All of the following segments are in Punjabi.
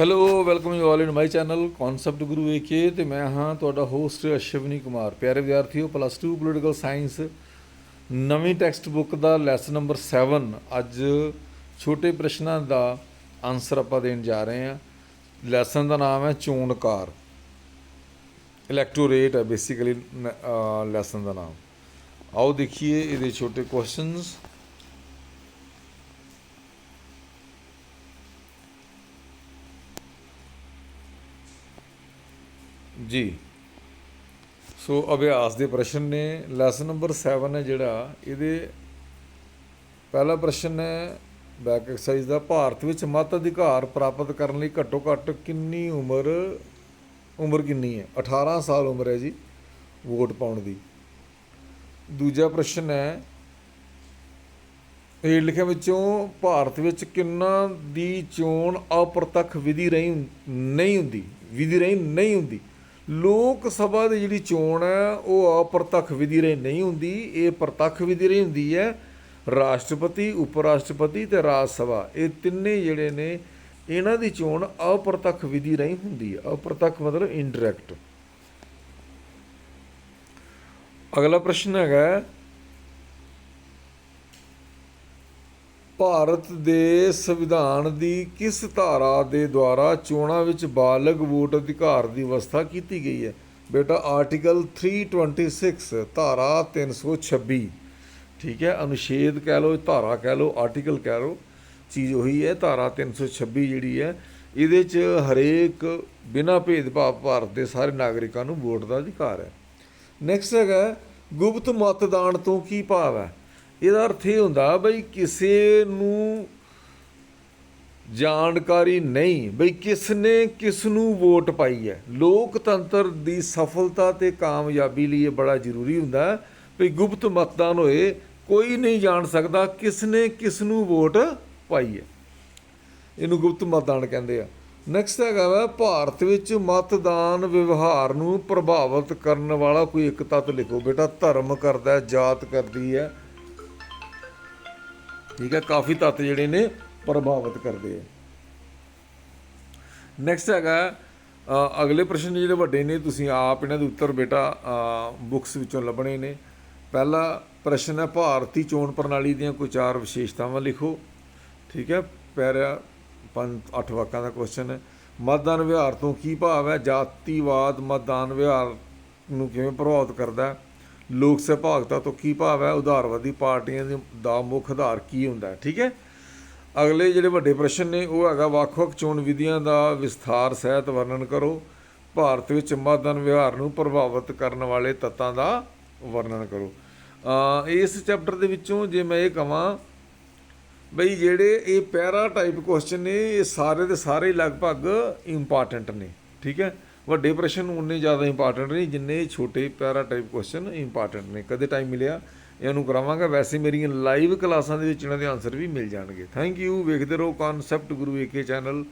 Hello welcome you all in my channel concept Guru AK ਤੇ ਮੈਂ ਹਾਂ ਤੁਹਾਡਾ ਹੋਸਟ ਅਸ਼ਵਨੀ ਕੁਮਾਰ। ਪਿਆਰੇ ਵਿਦਿਆਰਥੀਓ ਪਲੱਸ 2 ਪੋਲੀਟੀਕਲ ਸਾਇੰਸ ਨਵੀਂ ਟੈਕਸਟ ਬੁੱਕ ਦਾ ਲੈਸਨ ਨੰਬਰ 7 ਅੱਜ ਛੋਟੇ ਪ੍ਰਸ਼ਨਾਂ ਦਾ ਆਨਸਰ ਆਪਾਂ ਦੇਣ ਜਾ ਰਹੇ ਹਾਂ। ਲੈਸਨ ਦਾ ਨਾਮ ਹੈ ਚੋਣਕਾਰ। ਇਲੈਕਟੋਰੇਟ ਹੈ ਬੇਸਿਕਲੀ ਲੈਸਨ ਦਾ ਨਾਮ। ਆਓ ਦੇਖੀਏ ਇਹਦੇ ਛੋਟੇ ਕੁਐਸਚਨਸ ਜੀ। ਸੋ ਅਭਿਆਸ ਦੇ ਪ੍ਰਸ਼ਨ ਨੇ ਲੈਸਨ ਨੰਬਰ 7 ਹੈ ਜਿਹੜਾ, ਇਹਦੇ ਪਹਿਲਾ ਪ੍ਰਸ਼ਨ ਹੈ ਬੈਕ ਐਕਸਰਸਾਈਜ਼ ਦਾ, ਭਾਰਤ ਵਿੱਚ ਮਤ ਅਧਿਕਾਰ ਪ੍ਰਾਪਤ ਕਰਨ ਲਈ ਘੱਟੋ ਘੱਟ ਕਿੰਨੀ ਉਮਰ ਉਮਰ ਕਿੰਨੀ ਹੈ? 18 ਸਾਲ ਉਮਰ ਹੈ ਜੀ, ਵੋਟ ਪਾਉਣ ਦੀ। ਦੂਜਾ ਪ੍ਰਸ਼ਨ ਹੈ, ਇਹ ਲਿਖਿਆ ਵਿੱਚੋਂ, ਭਾਰਤ ਵਿੱਚ ਕਿੰਨਾ ਦੀ ਚੋਣ ਅਪ੍ਰਤੱਖ ਵਿਧੀ ਰਹੀ, ਨਹੀਂ ਹੁੰਦੀ, ਵਿਧੀ ਰਹੀ ਨਹੀਂ ਹੁੰਦੀ। ਲੋਕ ਸਭਾ ਦੀ ਜਿਹੜੀ ਚੋਣ ਹੈ, ਉਹ ਅਪ੍ਰਤੱਖ ਵਿਧੀ ਰਹੀ ਨਹੀਂ ਹੁੰਦੀ। ਇਹ ਪ੍ਰਤੱਖ ਵਿਧੀ ਰਹੀ ਹੁੰਦੀ ਹੈ। ਰਾਸ਼ਟਰਪਤੀ ਉਪ ਰਾਸ਼ਟਰਪਤੀ ਤੇ ਰਾਜ ਸਭਾ, ਇਹ ਤਿੰਨੇ ਜਿਹੜੇ ਨੇ, ਇਹਨਾਂ ਦੀ ਚੋਣ ਅਪ੍ਰਤੱਖ ਵਿਧੀ ਰਹੀ ਹੁੰਦੀ ਹੈ। ਅਪ੍ਰਤੱਖ ਮਤਲਬ ਇਨਡਾਇਰੈਕਟ ਅਗਲਾ ਪ੍ਰਸ਼ਨ ਹੈਗਾ ਭਾਰਤ ਦੇ ਸੰਵਿਧਾਨ ਦੀ ਕਿਸ ਧਾਰਾ ਦੇ ਦੁਆਰਾ ਚੋਣਾਂ ਵਿੱਚ ਬਾਲਗ ਵੋਟ ਅਧਿਕਾਰ ਦੀ ਵਿਵਸਥਾ ਕੀਤੀ ਗਈ ਹੈ? ਬੇਟਾ, ਆਰਟੀਕਲ 326 ਧਾਰਾ 326 ਠੀਕ ਹੈ, ਅਨੁਛੇਦ ਕਹਿ ਲਓ, ਧਾਰਾ ਕਹਿ ਲਓ, ਆਰਟੀਕਲ ਕਹਿ ਲਓ, ਚੀਜ਼ ਉਹੀ ਹੈ, ਧਾਰਾ 326 ਜਿਹੜੀ ਹੈ, ਇਹਦੇ 'ਚ ਹਰੇਕ ਬਿਨਾਂ ਭੇਦਭਾਵ ਭਾਰਤ ਦੇ ਸਾਰੇ ਨਾਗਰਿਕਾਂ ਨੂੰ ਵੋਟ ਦਾ ਅਧਿਕਾਰ ਹੈ। ਨੈਕਸਟ ਹੈਗਾ, ਗੁਪਤ ਮਤਦਾਨ ਤੋਂ ਕੀ ਭਾਵ ਹੈ? ਇਹਦਾ ਅਰਥ ਇਹ ਹੁੰਦਾ ਬਈ ਕਿਸੇ ਨੂੰ ਜਾਣਕਾਰੀ ਨਹੀਂ, ਬਈ ਕਿਸ ਨੇ ਕਿਸ ਨੂੰ ਵੋਟ ਪਾਈ ਹੈ। ਲੋਕਤੰਤਰ ਦੀ ਸਫਲਤਾ ਤੇ ਕਾਮਯਾਬੀ ਲਈ ਇਹ ਬੜਾ ਜ਼ਰੂਰੀ ਹੁੰਦਾ ਹੈ। ਬਈ ਗੁਪਤ ਮਤਦਾਨ ਹੋਏ, ਕੋਈ ਨਹੀਂ ਜਾਣ ਸਕਦਾ ਕਿਸ ਨੇ ਕਿਸ ਨੂੰ ਵੋਟ ਪਾਈ ਹੈ। ਇਹਨੂੰ ਗੁਪਤ ਮਤਦਾਨ ਕਹਿੰਦੇ ਆ। ਨੈਕਸਟ ਹੈਗਾ ਵਾ, ਭਾਰਤ ਵਿੱਚ ਮਤਦਾਨ ਵਿਵਹਾਰ ਨੂੰ ਪ੍ਰਭਾਵਿਤ ਕਰਨ ਵਾਲਾ ਕੋਈ ਇੱਕ ਤੱਤ ਲਿਖੋ ਬੇਟਾ, ਧਰਮ ਕਰਦਾ ਜਾਤ ਕਰਦੀ ਹੈ। ਠੀਕ ਹੈ, ਕਾਫੀ ਤੱਤ ਜਿਹੜੇ ਨੇ ਪ੍ਰਭਾਵਿਤ ਕਰਦੇ ਆ। ਨੈਕਸਟ ਹੈਗਾ ਅਗਲੇ ਪ੍ਰਸ਼ਨ ਜਿਹੜੇ ਵੱਡੇ ਨੇ, ਤੁਸੀਂ ਆਪ ਇਹਨਾਂ ਦੇ ਉੱਤਰ ਬੇਟਾ ਬੁੱਕਸ ਵਿੱਚੋਂ ਲੱਭਣੇ ਨੇ। ਪਹਿਲਾ ਪ੍ਰਸ਼ਨ ਹੈ, ਭਾਰਤੀ ਚੋਣ ਪ੍ਰਣਾਲੀ ਦੀਆਂ ਕੋਈ ਚਾਰ ਵਿਸ਼ੇਸ਼ਤਾਵਾਂ ਲਿਖੋ। ਠੀਕ ਹੈ, ਪੈਰਾ ਪੰਜ, ਅੱਠ ਵਾਕਾਂ ਦਾ ਕੁਐਸਚਨ ਹੈ। ਮਤਦਾਨ ਵਿਹਾਰ ਤੋਂ ਕੀ ਭਾਵ ਹੈ? ਜਾਤੀਵਾਦ ਮਤਦਾਨ ਵਿਹਾਰ ਨੂੰ ਕਿਵੇਂ ਪ੍ਰਭਾਵਿਤ ਕਰਦਾ ਹੈ? ਲੋਕ ਸਹਿਭਾਗਤਾ ਤੋਂ ਕੀ ਭਾਵ ਹੈ? ਉਧਾਰਵਾਦੀ ਪਾਰਟੀਆਂ ਦਾ ਮੁੱਖ ਆਧਾਰ ਕੀ ਹੁੰਦਾ ਠੀਕ ਹੈ? ਅਗਲੇ ਜਿਹੜੇ ਵੱਡੇ ਪ੍ਰਸ਼ਨ ਨੇ, ਉਹ ਹੈਗਾ ਵੱਖ-ਵੱਖ ਚੋਣ ਵਿਧੀਆਂ ਦਾ ਵਿਸਥਾਰ, ਸਹਿਤ ਵਰਣਨ ਕਰੋ। ਭਾਰਤ ਵਿੱਚ ਮਤਦਾਨ ਵਿਹਾਰ ਨੂੰ ਪ੍ਰਭਾਵਿਤ ਕਰਨ ਵਾਲੇ ਤੱਤਾਂ ਦਾ ਵਰਣਨ ਕਰੋ। ਇਸ ਚੈਪਟਰ ਦੇ ਵਿੱਚੋਂ ਜੇ ਮੈਂ ਇਹ ਕਹਾਂ ਬਈ ਜਿਹੜੇ ਇਹ ਪੈਰਾ ਟਾਈਪ ਕੁਐਸਚਨ ਨੇ, ਇਹ ਸਾਰੇ ਦੇ ਸਾਰੇ ਲਗਭਗ ਇੰਪੋਰਟੈਂਟ ਨੇ। ਠੀਕ ਹੈ? ਵੱਡੇ ਪ੍ਰਸ਼ਨ ਉਨੇ ਜ਼ਿਆਦਾ ਇੰਪੋਰਟੈਂਟ ਨਹੀਂ ਜਿੰਨੇ ਛੋਟੇ ਪੈਰਾ ਟਾਈਪ ਕੁਐਸਚਨ ਇੰਪੋਰਟੈਂਟ ਨੇ। ਕਦੇ ਟਾਈਮ ਮਿਲਿਆ ਇਹਨੂੰ ਕਰਾਵਾਂਗਾ। ਵੈਸੇ ਮੇਰੀਆਂ ਲਾਈਵ ਕਲਾਸਾਂ ਦੇ ਵਿੱਚ ਇਹਨਾਂ ਦੇ ਆਨਸਰ ਵੀ ਮਿਲ ਜਾਣਗੇ। ਥੈਂਕ ਯੂ ਵੇਖਦੇ ਰਹੋ ਕਨਸੈਪਟ ਗੁਰੂ ਏਕੇ ਚੈਨਲ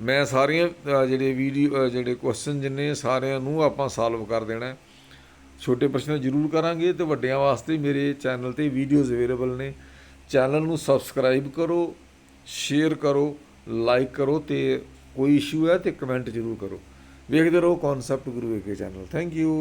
ਮੈਂ ਸਾਰੀਆਂ ਜਿਹੜੇ ਵੀਡੀਓ ਜਿਹੜੇ ਕੁਐਸਚਨ ਜਿੰਨੇ ਸਾਰਿਆਂ ਨੂੰ ਆਪਾਂ ਸੋਲਵ ਕਰ ਦੇਣਾ ਛੋਟੇ ਪ੍ਰਸ਼ਨ ਜ਼ਰੂਰ ਕਰਾਂਗੇ ਤੇ ਵੱਡਿਆਂ ਵਾਸਤੇ ਮੇਰੇ ਚੈਨਲ ਤੇ ਵੀਡੀਓਜ਼ ਅਵੇਲੇਬਲ ਨੇ। ਚੈਨਲ ਨੂੰ ਸਬਸਕ੍ਰਾਈਬ ਕਰੋ ਸ਼ੇਅਰ ਕਰੋ ਲਾਈਕ ਕਰੋ ਤੇ ਕੋਈ ਇਸ਼ੂ ਹੈ ਤੇ ਕਮੈਂਟ ਜ਼ਰੂਰ ਕਰੋ। ਵੇਖਦੇ ਰਹੋ concept Guru AK channel thank you